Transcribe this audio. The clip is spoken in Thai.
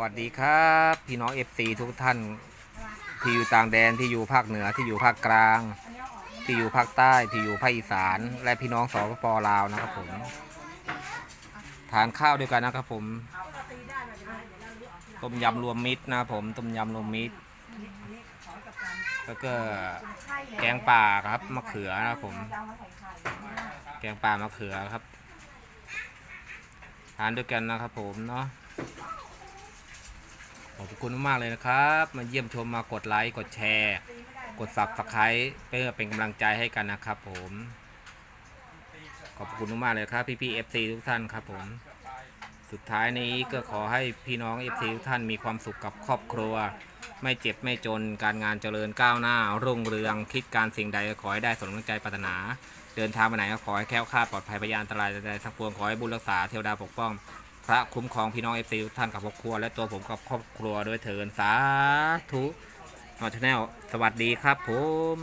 วัสดีครับ พี่น้อง FC ทุกท่านที่อยู่ต่างแดนที่อยู่ภาคเหนือที่อยู่ภาคกลาง ที่อยู่ภาคใต้ที่อยู่ภาคอีสาน และพี่น้องสปปลาวนะครับผมทานข้าวด้วยกันนะครับผมต้มยำรวมมิตรนะผมต้มยำรวมมิตรแล้วก็แกงป่าครับมะเขือนะครับผม แกงป่ามะเขือครับทานด้วยกันนะครับผมเนาะ ขอบคุณมากเลยนะครับ มาเยี่ยมชมมากดไลค์กดแชร์ กด subscribe เพื่อเป็นกำลังใจให้กันนะครับผม ขอบคุณมากเลยครับพี่พี่ FC ทุกท่านครับผม สุดท้ายนี้ก็ขอให้พี่น้อง FC ทุกท่านมีความสุขกับครอบครัว ไม่เจ็บไม่จนการงานเจริญก้าวหน้า รุ่งเรืองคิดการสิ่งใดก็ขอให้ได้สมใจปรารถนา เดินทางไปไหนก็ขอให้แคล้วคลาดปลอดภัยพยานอันตรายใดๆทั้งปวงขอให้บุญรักษาเทวดาปกป้อง พระคุ้มครองพี่น้องเอฟซีทุกท่านกับครอบครัว และตัวผมกับครอบครัวด้วยเถินสาธุนอชแนลสวัสดีครับผม